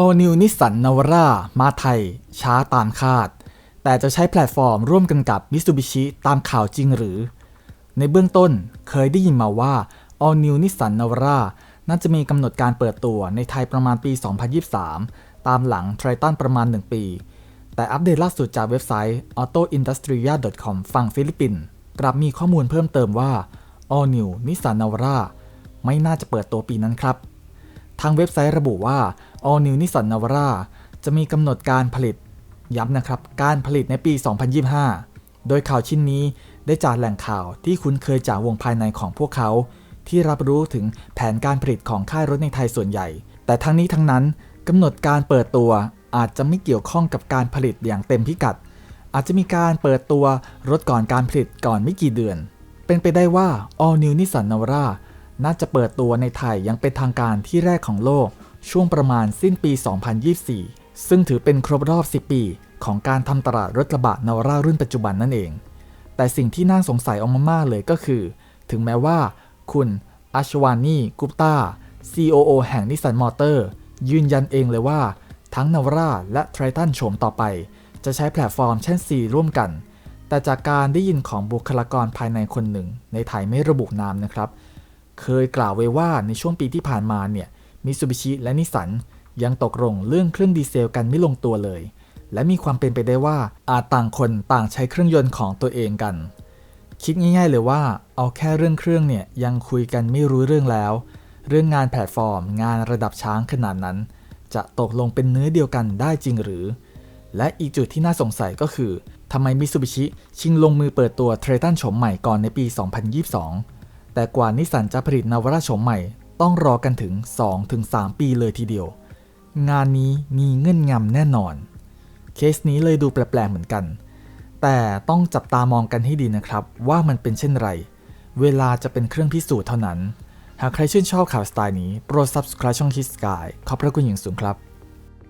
All New Nissan Navara มาไทย ช้าตามคาด แต่จะใช้แพลตฟอร์มร่วมกันกับ Mitsubishi ตามข่าวจริงหรือ ในเบื้องต้นเคยได้ยินมาว่า All New Nissan Navara น่าจะมีกำหนดการเปิดตัวในไทยประมาณปี 2023 ตามหลัง Triton ประมาณ 1 ปี แต่อัปเดตล่าสุดจากเว็บไซต์ autoindustria.com ฝั่งฟิลิปปินส์กลับมีข้อมูลเพิ่มเติมว่า All New Nissan Navara ไม่น่าจะเปิดตัวปีนั้นครับ ทางเว็บไซต์ระบุว่า All New Nissan Navara จะมีกำหนดการผลิต ย้ำนะครับ การผลิตในปี 2025 โดยข่าวชิ้นนี้ได้จากแหล่งข่าวที่คุ้นเคยจากวงภายในของพวกเขา ที่รับรู้ถึงแผนการผลิตของค่ายรถในไทยส่วนใหญ่ แต่ทั้งนี้ทั้งนั้นกำหนดการเปิดตัวอาจจะไม่เกี่ยวข้องกับการผลิตอย่างเต็มพิกัด อาจจะมีการเปิดตัวรถก่อนการผลิตก่อนไม่กี่เดือน เป็นไปได้ว่า All New Nissan Navara น่าจะเปิดตัวในไทยอยังเป็นทางการที่แรกของโลก ช่วงประมาณสิ้นปี 2024 ซึ่งถือเป็นครบรอบ 10 ปี ของการทำตลาดรถกระบะนาวาร่ารุ่นปัจจุบันนั่นเอง แต่สิ่งที่น่าสงสัยออกมามากเลยก็คือ ถึงแม้ว่า คุณอัชวานีกุปตา COO แห่งนิสสันมอเตอร์ ยืนยันเองเลยว่า ทั้งนาวาร่าและไททันโฉมต่อไป จะใช้แพลตฟอร์มเช่น C ร่วมกัน แต่จากการได้ยินของบุคลากรภายในคนหนึ่ง ในไทยไม่ระบุนามนะครับ เคยกล่าวไว้ว่าในช่วงปีที่ผ่านมาเนี่ย มิ t ซูบิชิและนิสันยังตกลงเรื่องเครื่องดีเซลกันไม่ลงตัวเลย และมีความเป็นไปได้ว่าอาจต่างคนต่างใช้เครื่องยนต์ของตัวเองกัน คิดง่ายๆเลยว่าเอาแค่เรื่องเครื่องเนี่ยยังคุยกันไม่รู้เรื่องแล้ว เรื่องงานแพลตฟอร์ม งานระดับช้างขนาดนั้น จะตกลงเป็นเนื้อเดียวกันได้จริงหรือ และอีกจุดที่น่าสงสัยก็คือทำไมมิ t ซูบิชิชิงลงมือเปิดตัวเทรตันโฉมใหม่ก่อนในปี 2022 แต่กว่านิสันจะผลิตนาวราโฉมใหม่ ต้องรอกันถึง 2-3 ปีเลยทีเดียว งานนี้มีเงื่อนงำแน่นอน เคสนี้เลยดูแปลกๆเหมือนกัน แต่ต้องจับตามองกันให้ดีนะครับ ว่ามันเป็นเช่นไร เวลาจะเป็นเครื่องพิสูจน์เท่านั้น หากใครชื่นชอบข่าวสไตล์นี้ โปรด subscribe ช่องคิสกายขอบพระคุณอย่างสูงครับ